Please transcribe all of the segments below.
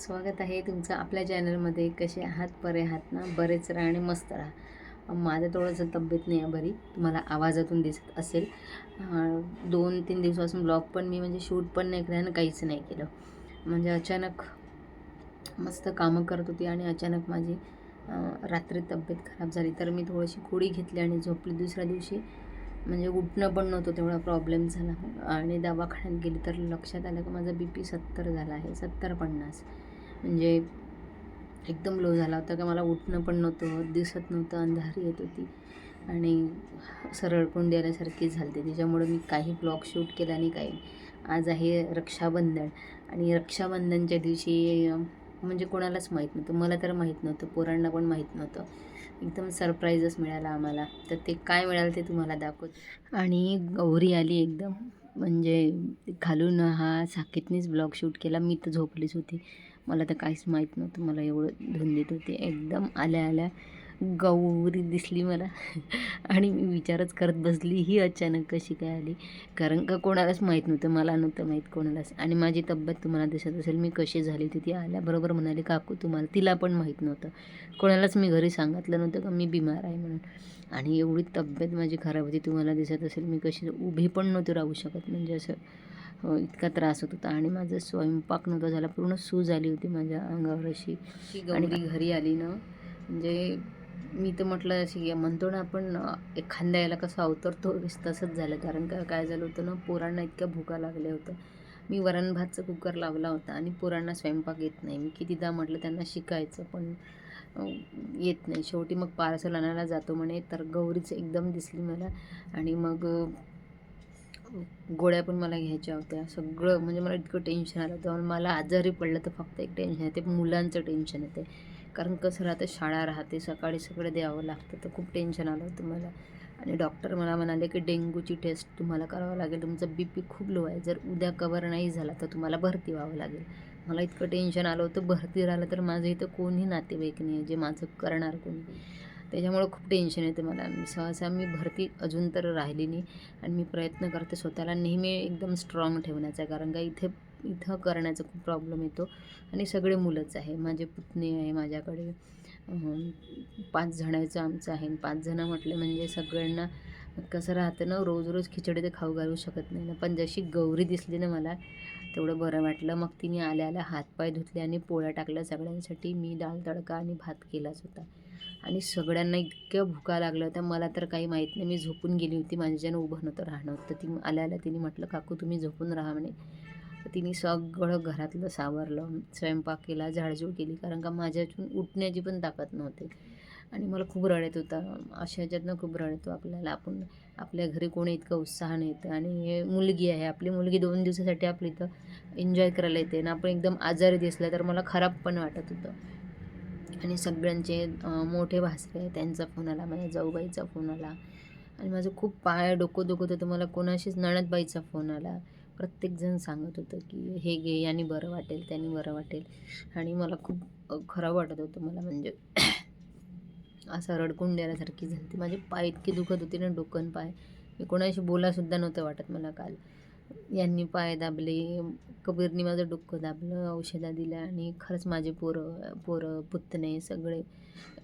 स्वागत आहे तुमचं आपल्या चॅनलमध्ये. कसे आहात? बरे आहात ना? बरेच राहा आणि मस्त राहा. माझं थोडंसं तब्येत नाही आहे बरी. तुम्हाला आवाजातून दिसत असेल. दोन तीन दिवसापासून ब्लॉग पण मी म्हणजे शूट पण नाही केलं आणि काहीच नाही केलं. म्हणजे अचानक मस्त कामं करत होती आणि अचानक माझी रात्री तब्येत खराब झाली. तर मी थोडीशी गोळी घेतली आणि झोपली. दुसऱ्या दिवशी म्हणजे उठणं पण नव्हतं तेवढा प्रॉब्लेम झाला. आणि दवाखान्यात गेली तर लक्षात आलं की माझा बी पी सत्तर झाला आहे. सत्तर पन्नास. म्हणजे एकदम लो झाला होता का मला उठणं पण नव्हतं दिसत नव्हतं अंधारी येत होती. आणि सरळ कोंडी झाली होती. त्याच्यामुळं मी काही ब्लॉग शूट केला आणि काही. आज आहे रक्षाबंधन. आणि रक्षाबंधनच्या दिवशी म्हणजे कोणालाच माहीत नव्हतं. मला तर माहीत नव्हतं. पोरांना पण माहीत नव्हतं. एकदम सरप्राईजच मिळाला आम्हाला. तर ते काय मिळालं ते तुम्हाला दाखवत. आणि गौरी आली एकदम. म्हणजे खालून हा साखेतनेच ब्लॉग शूट केला. मी तर झोपलीच होती. मला तर काहीच माहीत नव्हतं. मला एवढं धुंदीत होते. एकदम आल्या आल्या गौरी दिसली मला. आणि मी विचारच करत बसली ही अचानक कशी काय आली? कारण का कोणालाच माहीत नव्हतं मला नव्हतं माहीत कोणालाच. आणि माझी तब्येत तुम्हाला दिसत असेल मी कशी झाली होती ती आल्याबरोबर म्हणाली काकू तुम्हाला तिला पण माहीत नव्हतं. कोणालाच मी घरी सांगितलं नव्हतं का मी बिमार आहे म्हणून. आणि एवढी तब्येत माझी खराब होती तुम्हाला दिसत असेल मी कशी उभी पण नव्हती राहू शकत. म्हणजे असं इतका त्रास होत होता. आणि माझं स्वयंपाक नव्हता झाला पूर्ण सूज आली होती माझ्या अंगावर अशी. आणि घरी आली ना म्हणजे मी तर म्हटलं अशी म्हणतो ना आपण एखाद्या याला कसं अवतरतो तसंच झालं. कारण का काय झालं होतं ना पोरांना इतक्या भुका लागल्या होत्या. मी वरण भातचं कुकर लावला होता आणि पोरांना स्वयंपाक येत नाही. मी कितीदा म्हटलं त्यांना शिकायचं पण येत नाही. शेवटी मग पार्सल आणायला जातो म्हणे. तर गौरीच एकदम दिसली मला आणि मग गोळ्या पण मला घ्यायच्या होत्या. सगळं म्हणजे मला इतकं टेन्शन आलं होतं. मला आजारी पडलं तर फक्त एक टेन्शन येते मुलांचं टेन्शन येते कारण कसं राहतं शाळा राहते सकाळी सगळं द्यावं लागतं तर खूप टेन्शन आलं होतं मला. आणि डॉक्टर मला म्हणाले की डेंग्यूची टेस्ट तुम्हाला करावं लागेल तुमचं बी पी खूप लो आहे. जर उद्या कवर नाही झाला तर तुम्हाला भरती व्हावं लागेल. मला इतकं टेन्शन आलं होतं भरती राहिलं तर माझं इथं कोणी नातेवाईक नाही आहे जे माझं करणार कोणी. त्याच्यामुळं खूप टेन्शन येते मला. मी सहसा मी भरती अजून तर राहिली नाही. आणि मी प्रयत्न करते स्वतःला नेहमी एकदम स्ट्रॉंग ठेवण्याचा कारण का इथे इथं करण्याचा खूप प्रॉब्लेम येतो. आणि सगळे मुलंच आहे. माझे पुतणे आहे माझ्याकडे पाच जणांचं आमचं आहे. पाच जणं म्हटले म्हणजे सगळ्यांना कसं राहतं ना रोज रोज खिचडी तर खाऊ घालू शकत नाही ना. पण जशी गौरी दिसली ना मला तेवढं बरं वाटलं. मग तिने आल्या आल्या हातपाय धुतले आणि पोळ्या टाकल्या. सगळ्यांसाठी मी डाळ तडका आणि भात केलाच होता. आणि सगळ्यांना इतक्या भुका लागल्या होत्या. मला तर काही माहीत नाही. मी झोपून गेली होती. माझ्याच्यानं उभं नव्हतं राहणं तर ती आल्या आल्या तिने म्हटलं काकू तुम्ही झोपून राहा म्हणे. तिने सगळं घरातलं सावरलं स्वयंपाक केला झाडझूड केली कारण का माझ्यातून उठण्याची पण ताकद नव्हती. आणि मला खूप रड येत होता. अशा ह्याच्यातनं खूप रड येतो आपल्याला. आपण आपल्या घरी कोणी इतकं उत्साहाने येतं? आणि हे मुलगी आहे. आपली मुलगी दोन दिवसासाठी आपली इथं एन्जॉय करायला येते. आणि आपण एकदम आजारी दिसलं तर मला खराब पण वाटत होतं. आणि सगळ्यांचे मोठे भासरे आहे त्यांचा फोन आला माझ्या जाऊबाईचा फोन आला. आणि माझं खूप पाय डोकं दुखत होतं. मला कोणाशीच नणदबाईचा फोन आला. प्रत्येकजण सांगत होतं की हे घे याने बरं वाटेल त्याने बरं वाटेल. आणि मला खूप खराब वाटत होतं. मला म्हणजे असं रडकून देण्यासारखी झाली होती. माझे पाय इतके दुखत होते ना डोकन पाय. मी कोणाशी बोलासुद्धा नव्हतं वाटत मला काल. यांनी पाय दाबले कबीरनी माझं डोकं दाबलं औषधा दिल्या आणि खरंच माझे पोरं पोरं पुतणे सगळे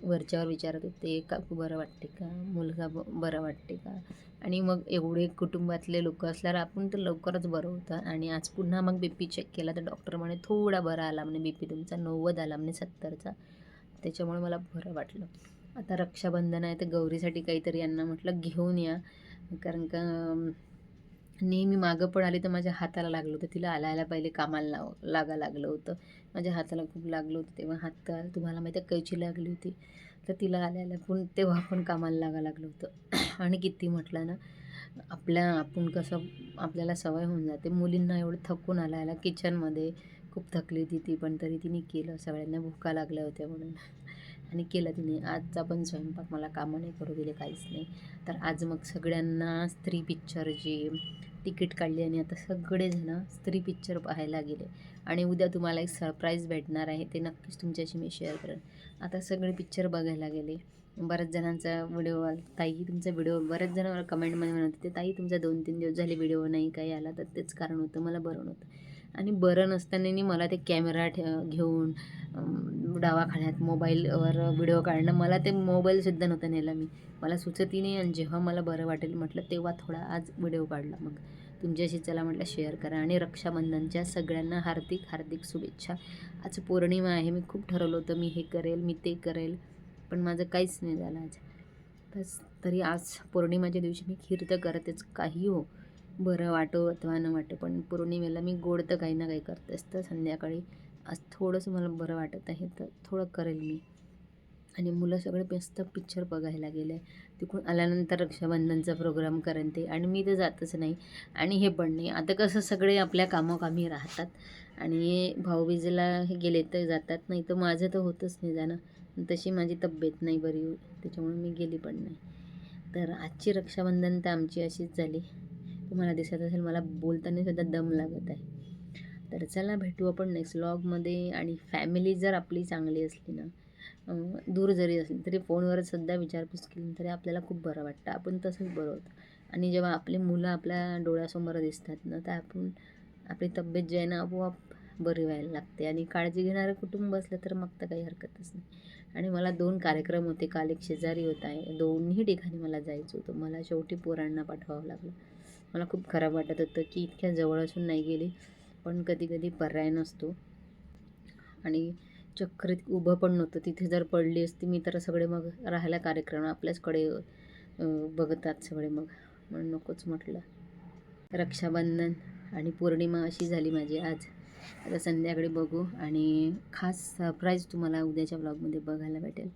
वरच्यावर विचारत होते काकू बरं वाटते का? मुलगा ब बरं वाटते का? आणि मग एवढे कुटुंबातले लोक असल्यावर आपण तर लवकरच बरं होतं आणि आज पुन्हा मग बी पी चेक केला तर डॉक्टर म्हणे थोडा बरा आला म्हणे बी पी तुमचा नव्वद आला म्हणे सत्तरचा. त्याच्यामुळे मला बरं वाटलं. आता रक्षाबंधन आहे तर गौरीसाठी काहीतरी यांना म्हटलं घेऊन या. कारण का नेहमी मागं पण आली तर माझ्या हाताला लागलं होतं. तिला आलायला पहिले कामाला लाव लागा लागलं होतं. माझ्या हाताला खूप लागलं होतं तेव्हा हात तुम्हाला माहिती आहे कैची लागली होती. तर तिला आल्याला पण तेव्हा पण कामाला लागा लागलं होतं. आणि किती म्हटलं ना आपल्या आपण कसं आपल्याला सवय होऊन जाते. मुलींना एवढं थकून आलायला किचनमध्ये खूप थकली होती ती पण तरी तिने केलं. सगळ्यांना भुका लागल्या होत्या म्हणून. आणि केलं तिने. आजचा पण स्वयंपाक मला कामं नाही करू दिले काहीच नाही. तर आज मग सगळ्यांना स्त्री पिक्चरची तिकीट काढली आणि आता सगळेजण स्त्री पिक्चर पाहायला गेले. आणि उद्या तुम्हाला एक सरप्राईज भेटणार आहे ते नक्कीच तुमच्याशी मी शेअर करेन. आता सगळे पिक्चर बघायला गेले. बऱ्याच जणांचा व्हिडिओ ताई तुमचा व्हिडिओ बऱ्याच जणांवर कमेंटमध्ये म्हणत होते ताई तुमचा दोन तीन दिवस झाले व्हिडिओ नाही काही आला तर तेच कारण होतं मला बरं नव्हतं. आणि बरं नसताना मला ते कॅमेरा ठे घेऊन दवाखान्यात मोबाईलवर व्हिडिओ काढणं मला ते मोबाईलसुद्धा नव्हता नेला मी. मला सुचतही नाही आणि जेव्हा मला बरं वाटेल म्हटलं तेव्हा थोडा आज व्हिडिओ काढला मग. तुमच्याशी चला म्हटलं शेअर करा आणि रक्षाबंधनच्या सगळ्यांना हार्दिक हार्दिक शुभेच्छा. आज पौर्णिमा आहे मी खूप ठरवलं होतं मी हे करेल मी ते करेल पण माझं काहीच नाही झालं आज. बस तरी आज पौर्णिमाच्या दिवशी मी खीर तर करतेच काही हो. बरं वाटो अथवा न वाटो पण पौर्णिमेला मी गोड तर काही ना काही करतेच. तर संध्याकाळी आज थोडंसं मला बरं वाटत आहे तर थोडं करेल मी. आणि मुलं सगळे मस्त पिक्चर बघायला गेले. तिकडून आल्यानंतर रक्षाबंधनचा प्रोग्राम करेन ते. आणि मी तर जातच नाही. आणि हे पण नाही. आता कसं सगळे आपल्या कामोकामी राहतात. आणि भाऊबीजेला हे गेले तर जातात. नाही तर माझं तर होतच नाही जाणं. तशी माझी तब्येत नाही बरी. त्याच्यामुळे मी गेली पण नाही. तर आजची रक्षाबंधन तर आमची अशीच झाली. तुम्हाला दिसत असेल मला बोलताना सुद्धा दम लागत आहे. तर चला भेटू आपण नेक्स्ट व्लॉगमध्ये आणि फॅमिली जर आपली चांगली असली ना दूर जरी असली तरी फोनवर सुद्धा विचारपूस केली तरी आपल्याला खूप बरं वाटतं. आपण तसंच बरं होतं आणि जेव्हा आपली मुलं आपल्या डोळ्यासमोर दिसतात ना तर आपण आपली तब्येत जी आहे ना आपोआप बरी व्हायला लागते. आणि काळजी घेणारं कुटुंब असलं तर मग तर काही हरकतच नाही. आणि मला दोन कार्यक्रम होते. काल एक शेजारी होता. आहे दोन्ही ठिकाणी मला जायचं होतं. मला शेवटी पोरांना पाठवावं लागलं. मला खूप खराब वाटत होतं की इतक्या जवळ असून नाही गेली पण कधी कधी पर्याय नसतो. आणि चक्रीत उभं पण नव्हतं. तिथे जर पडली असती मी तर सगळे मग राहायला कार्यक्रम आपल्याचकडे बघतात सगळे मग. म्हणून नकोच म्हटलं. रक्षाबंधन आणि पौर्णिमा अशी झाली माझी आज. आता संध्याकाळी बघू आणि खास सरप्राईज तुम्हाला उद्याच्या ब्लॉगमध्ये बघायला भेटेल.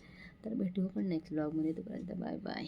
तर भेटू पण नेक्स्ट ब्लॉगमध्ये तोपर्यंत बाय बाय